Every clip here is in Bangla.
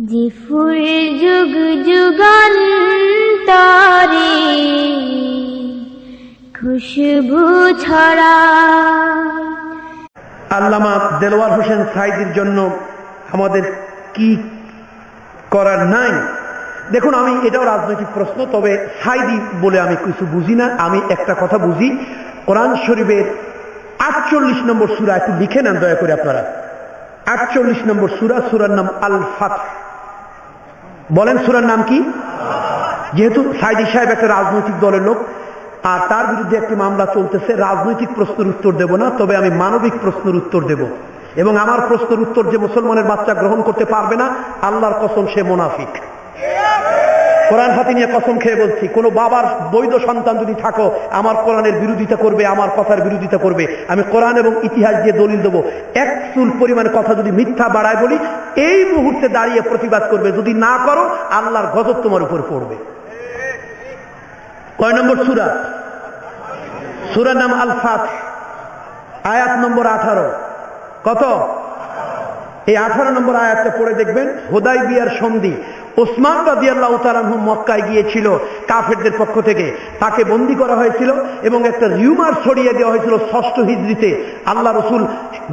যে ফুল যুগ যুগান্তরে খুশবু ছড়া। আল্লামা দেলোয়ার হোসেন সাইদির জন্য আমাদের কি করার নাই? দেখুন, আমি এটাও রাজনৈতিক প্রশ্ন, তবে সাইদি বলে আমি কিছু বুঝি না। আমি একটা কথা বুঝি। কোরআন শরীফের আটচল্লিশ নম্বর সুরা একটু লিখে নেন দয়া করে আপনারা। আটচল্লিশ নম্বর সুরা, সুরার নাম আল ফাত বলেন সুরার নাম কি? যেহেতু সাইদি সাহেব একটা রাজনৈতিক দলের লোক, আর তার বিরুদ্ধে একটি মামলা চলতেছে, রাজনৈতিক প্রশ্নের উত্তর দেব না, তবে আমি মানবিক প্রশ্নের উত্তর দেব। এবং আমার প্রশ্নের উত্তর যে মুসলমানের বাচ্চা গ্রহণ করতে পারবে না, আল্লাহর কসম সে মোনাফিক। কোরআন হাতি নিয়ে কসম খেয়ে বলছি, কোনো বাবার বৈধ সন্তান যদি থাকো, আমার কোরআনের বিরোধিতা করবে, আমার কথার বিরোধিতা করবে। আমি কোরআন এবং ইতিহাস দিয়ে দলিল দেবো। এক চুল পরিমাণে কথা যদি মিথ্যা বাড়ায় বলি, এই মুহূর্তে দাঁড়িয়ে প্রতিবাদ করবে। যদি না করো, আল্লাহর গজব তোমার উপর পড়বে। কয় নম্বর সুরা? সুরার নাম আলফাত, আয়াত নম্বর আঠারো। কত? এই আঠারো নম্বর আয়াতটা পড়ে দেখবেন হোদাই বিয়ার সন্ধি। ওসমান রাজি আল্লাহ তালাহু মক্কায় গিয়েছিল কাফেরদের পক্ষ থেকে। তাকে বন্দি করা হয়েছিল এবং একটা রিউমার ছড়িয়ে দেওয়া হয়েছিল ষষ্ঠ হিজড়িতে। আল্লাহ রসুল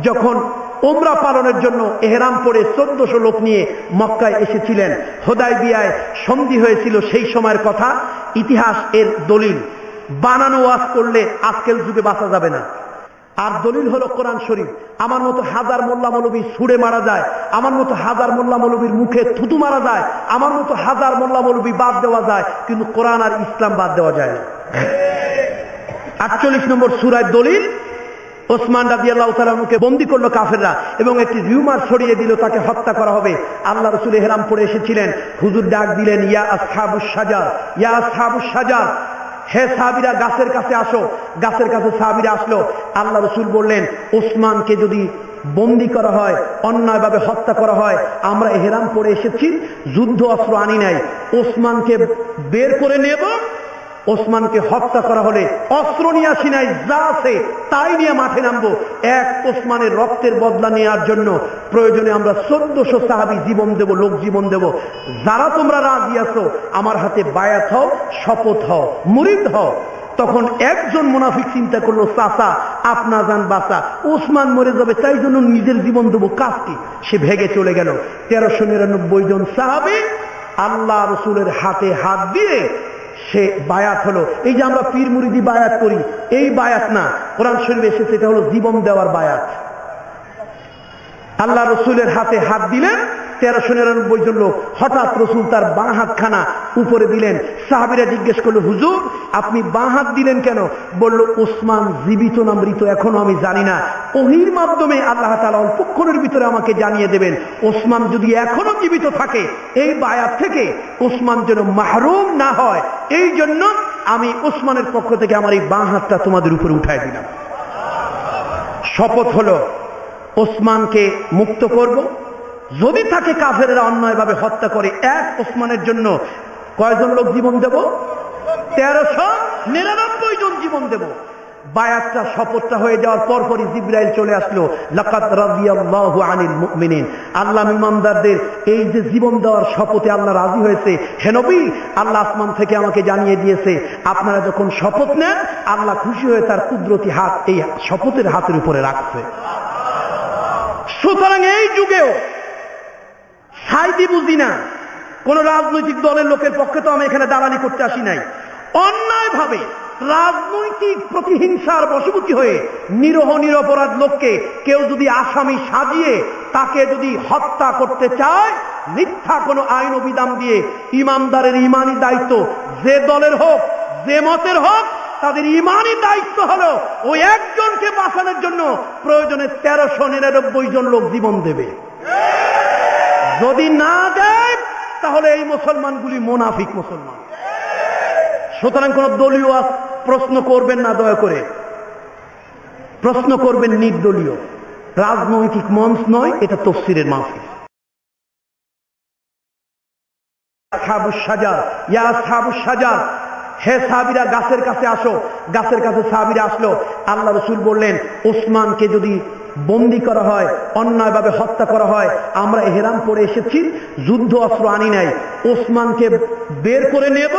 যখন ওমরা পালনের জন্য এহেরাম পরে চোদ্দশো লোক নিয়ে মক্কায় এসেছিলেন হোদাই বিয়ায় সন্ধি হয়েছিল সেই সময়ের কথা। ইতিহাস এর দলিল, বানানো ওয়াজ করলে আজকের যুগে বাঁচা যাবে না। আর দলিল হলো কোরআন শরীফ। আমার মতো হাজার মোল্লা মৌলবী ছুড়ে মারা যায়, আমার মতো হাজার মোল্লা মৌলবীর মুখে থুতু মারা যায়, আমার মতো হাজার মোল্লা মৌলবী বাদ দেওয়া যায়, কিন্তু কোরআন আর ইসলাম বাদ দেওয়া যায় না। আটচল্লিশ নম্বর সুরায় দলিল, ওসমান রাজি আল্লাহ তালামকে বন্দি করল কাফেররা এবং একটি রিউমার ছড়িয়ে দিল, তাকে হত্যা করা হবে। আল্লাহ রসুল হেরাম পড়ে এসেছিলেন, হুজুর ডাক দিলেন, ইয়া আসহাবুস সাজার ইয়া আসহাবুস সাজার হে সাহাবিরা, গাছের কাছে আসো। গাছের কাছে সাহাবিরা আসলো। আল্লাহ রসুল বললেন ওসমানকে যদি বন্দি করা হয়, অন্যায়ভাবে হত্যা করা হয়, আমরা হেরাম পড়ে এসেছি, যুদ্ধ অস্ত্র আনি নাই। ওসমানকে বের করে নেব ওসমানকে হত্যা করা হলে অস্ত্র নিয়ে আসি নাই, যা আছে তাই নিয়ে মাঠে নামবো। এক ওসমানের রক্তের বদলা নেওয়ার জন্য প্রয়োজনে আমরা চোদ্দশো সাহাবি জীবন দেব, লোক জীবন দেব। যারা তোমরা রাজি আছো, আমার হাতে বায়াত হও, শপথ হও, মুরিদ হও। তখন একজন মুনাফিক চিন্তা করল, চাচা, আপনা যান বাসা ওসমান মরে যাবে, তাই জন্য নিজের জীবন দেবো কাজ কি সে ভেগে চলে গেল। তেরোশো নিরানব্বই জন সাহাবি আল্লাহ রসুলের হাতে হাত দিয়ে সে বায়াত হলো। এই যে আমরা পীর মুরিদি বায়াত করি, এই বায়াত না। কোরআন শরীফ এসেছে, এটা হলো জীবন দেওয়ার বায়াত। আল্লাহ রসুলের হাতে হাত দিলেন তেরোশো নিরানব্বই জন লোক হঠাৎ রসুল তার বাঁ হাতখানা উপরে দিলেন। সাহাবিরা জিজ্ঞেস করল, হুজুর, আপনি বাঁ হাত দিলেন কেন? বলল, ওসমান জীবিত না মৃত, এখনও আমি জানি না। ওহির মাধ্যমে আল্লাহ তালা অল্পক্ষণের ভিতরে আমাকে জানিয়ে দেবেন, ওসমান যদি এখনও জীবিত থাকে, এই বায়াত থেকে ওসমান যেন মাহরুম না হয়। এই জন্য আমি ওসমানের পক্ষ থেকে আমার এই বাঁ হাতটা তোমাদের উপরে উঠাই দিলাম। শপথ হলো, ওসমানকে মুক্ত করব যদি তাকে কাফেরা অন্যায়ভাবে হত্যা করে, এক ওসমানের জন্য কয়জন লোক জীবন দেব? তেরোশো নিরানব্বই জন জীবন দেব। বায়াতটা, শপথটা হয়ে যাওয়ার পরপরই জিব্রাইল চলে আসলো। লাকাত রাদিয়াল্লাহু আনিল মুমিনিন। আল্লাহ ইমানদারদের, এই যে জীবন দেওয়ার শপথে আল্লাহ রাজি হয়েছে, হে নবী, আল্লাহ আসমান থেকে আমাকে জানিয়ে দিয়েছে, আপনারা যখন শপথ নেন, আল্লাহ খুশি হয়ে তার কুদরতি হাত, এই শপথের হাতের উপরে রাখছে। সুতরাং এই যুগেও সাইদি বুঝি না। কোন রাজনৈতিক দলের লোকের পক্ষে তো আমি এখানে দালালি করতে আসি নাই। অন্যায় ভাবে রাজনৈতিক প্রতিহিংসার বশবর্তী হয়ে নিরহ নিরপরাধ লোককে কেউ যদি আসামি সাজিয়ে তাকে যদি হত্যা করতে চায়, মিথ্যা কোনো আইন বিধান দিয়ে ইমানদারের ইমানি দায়িত্ব যে দলের হোক, যে মতের হোক, তাদের ইমানই দায়িত্ব হলো ওই একজনকে বাঁচানোর জন্য প্রয়োজনে তেরোশো নিরানব্বই জন লোক জীবন দেবে। যদি না দেয়, তাহলে এই মুসলমানগুলি মোনাফিক মুসলমান। সুতরাং কোন দলীয় প্রশ্ন করবেন না, দয়া করে। প্রশ্ন করবেন নির্দলীয়। রাজনৈতিক মঞ্চ নয়, এটা তফসিরের মাফিক সাজার ইয়া সাবু সাজার হে সাহাবিরা, গাছের কাছে আসো। গাছের কাছে সাহাবিরা আসলো। আল্লাহ রসুল বললেন ওসমানকে যদি বন্দি করা হয়, অন্যায়ভাবে হত্যা করা হয়। আমরা এহেরাম পরে এসেছি, যুদ্ধ অস্ত্র আনি নাই। ওসমানকে বের করে নেব,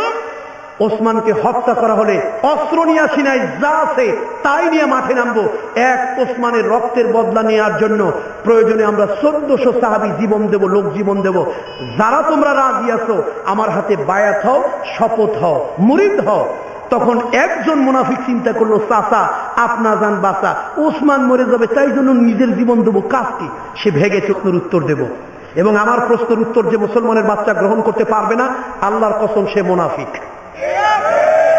ওসমানকে হত্যা করা হলে অস্ত্র নিয়ে আসি নাই, যা আছে তাই নিয়ে মাঠে নামবো। এক ওসমানের রক্তের বদলা নেওয়ার জন্য প্রয়োজনে আমরা চোদ্দশো সাহাবি জীবন দেব, লোক জীবন দেব। যারা তোমরা রাজি আছো, আমার হাতে বায়াত হও, শপথ হও, মুরিদ হও। তখন একজন মুনাফিক চিন্তা করল, চাচা আপনা যান বাসা ওসমান মরে যাবে, তাই জন্য নিজের জীবন দেবো। কাজকে সে ভেগে চোখের উত্তর দেব। এবং আমার প্রশ্নের উত্তর যে মুসলমানের বাচ্চা গ্রহণ করতে পারবে না, আল্লাহর কসম সে মুনাফিক।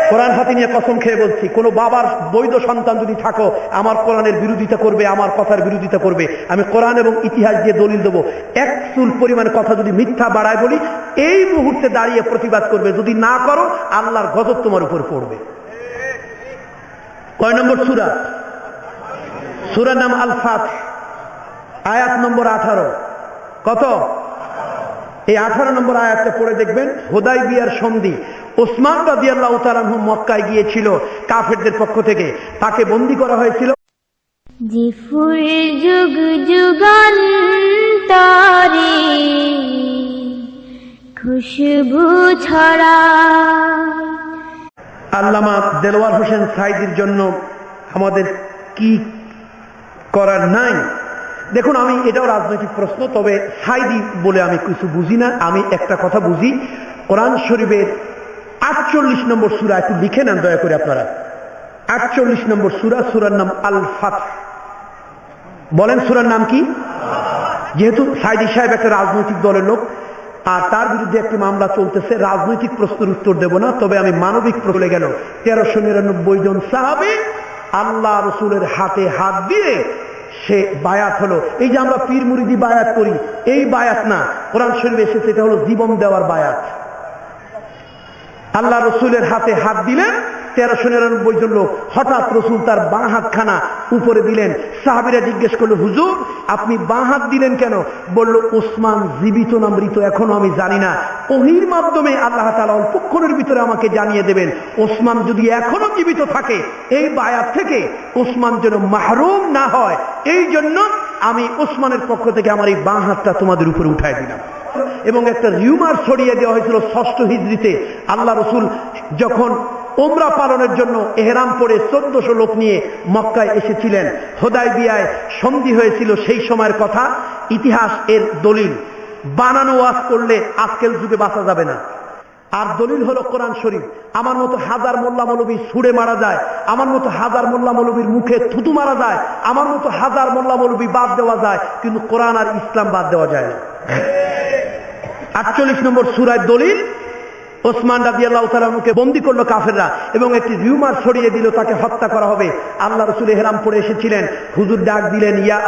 কোরআন হাতে নিয়ে কসম খেয়ে বলছি, কোন বাবার বৈধ সন্তান যদি থাকো, আমার কোরআনের বিরোধিতা করবে, আমার কথার বিরোধিতা করবে। আমি কোরআন এবং ইতিহাস দিয়ে দলিল দেবো। এক চুল পরিমাণে কথা যদি মিথ্যা বাড়ায় বলি এই মুহূর্তে দাঁড়িয়ে প্রতিবাদ করবে, যদি না করো, আল্লাহর গজব তোমার উপর পড়বে। কয় নম্বর সুরা? সুরার নাম আল ফাত আয়াত নম্বর আঠারো। কত? এই আঠারো নম্বর আয়াতটা পড়ে দেখবেন হোদাই বিয়ার সন্ধি। ওসমান রাজি আল্লাহ তালাহু মক্কায় গিয়েছিল কাফেরদের পক্ষ থেকে। তাকে বন্দি করা হয়েছিল। যে যুগ যুগান্তরে খুশবু ছড়া। আল্লামা দেলোয়ার হোসেন সাইদির জন্য আমাদের কি করার নাই? দেখুন, আমি এটাও রাজনৈতিক প্রশ্ন, তবে সাইদি বলে আমি কিছু বুঝি না। আমি একটা কথা বুঝি। কোরআন শরীফের আটচল্লিশ নম্বর সুরা একটু লিখে নেন দয়া করে আপনারা। আটচল্লিশ নম্বর সুরা, সুরার নাম আল ফাত বলেন, সুরার নাম কি? যেহেতু সাইদি সাহেব একটা রাজনৈতিক দলের লোক আর তার বিরুদ্ধে একটি মামলা চলতেছে, রাজনৈতিক প্রশ্নের উত্তর দেব না, তবে আমি মানবিক প্রশ্নে গেল। তেরোশো নিরানব্বই জন সাহাবি আল্লাহ রসুলের হাতে হাত দিয়ে সে বায়াত হলো। এই যে আমরা পীর মুরিদি বায়াত করি, এই বায়াত না, কোরআন শরীফে এসেছে, এটা হলো জীবন দেওয়ার বায়াত। আল্লাহ রসুলের হাতে হাত দিলেন তেরোশো নিরানব্বই জন লোক হঠাৎ রসুল তার বাঁ হাতখানা উপরে দিলেন। সাহাবিরা জিজ্ঞেস করল, হুজুর, আপনি বাঁ হাত দিলেন কেন? বলল, ওসমান জীবিত না মৃত, এখনও আমি জানি না। ওহির মাধ্যমে আল্লাহ তালা অল্পক্ষণের ভিতরে আমাকে জানিয়ে দেবেন, ওসমান যদি এখনও জীবিত থাকে, এই বায়াত থেকে ওসমান যেন মাহরুম না হয়। এই জন্য আমি ওসমানের পক্ষ থেকে আমার এই বাঁ হাতটা তোমাদের উপরে উঠাই দিলাম। এবং একটা রিউমার ছড়িয়ে দেওয়া হয়েছিল ষষ্ঠ হিজড়িতে। আল্লাহ রসুল যখন ওমরা পালনের জন্য এহেরাম পরে চোদ্দশো লোক নিয়ে মক্কায় এসেছিলেন। হোদায় বিয়ায় সন্ধি হয়েছিল সেই সময়ের কথা। ইতিহাস এর দলিল। বানানো ওয়াজ করলে আজকের যুগে বাঁচা যাবে না। আর দলিল হলো কোরআন শরীফ। আমার মতো হাজার মোল্লা মৌলবী ছুড়ে মারা যায়, আমার মতো হাজার মোল্লা মৌলবীর মুখে থুতু মারা যায়, আমার মতো হাজার মোল্লা মৌলবী বাদ দেওয়া যায়, কিন্তু কোরআন আর ইসলাম বাদ দেওয়া যায় না। আটচল্লিশ নম্বর সুরায় দলিল ওসমান রাজি আল্লাহ তালামকে বন্দি করল কাফেররা এবং একটি রিউমার ছড়িয়ে দিল, তাকে হত্যা করা হবে। আল্লাহ রসুল হেরাম পড়ে এসেছিলেন। হুজুর ডাক দিলেন, ইয়া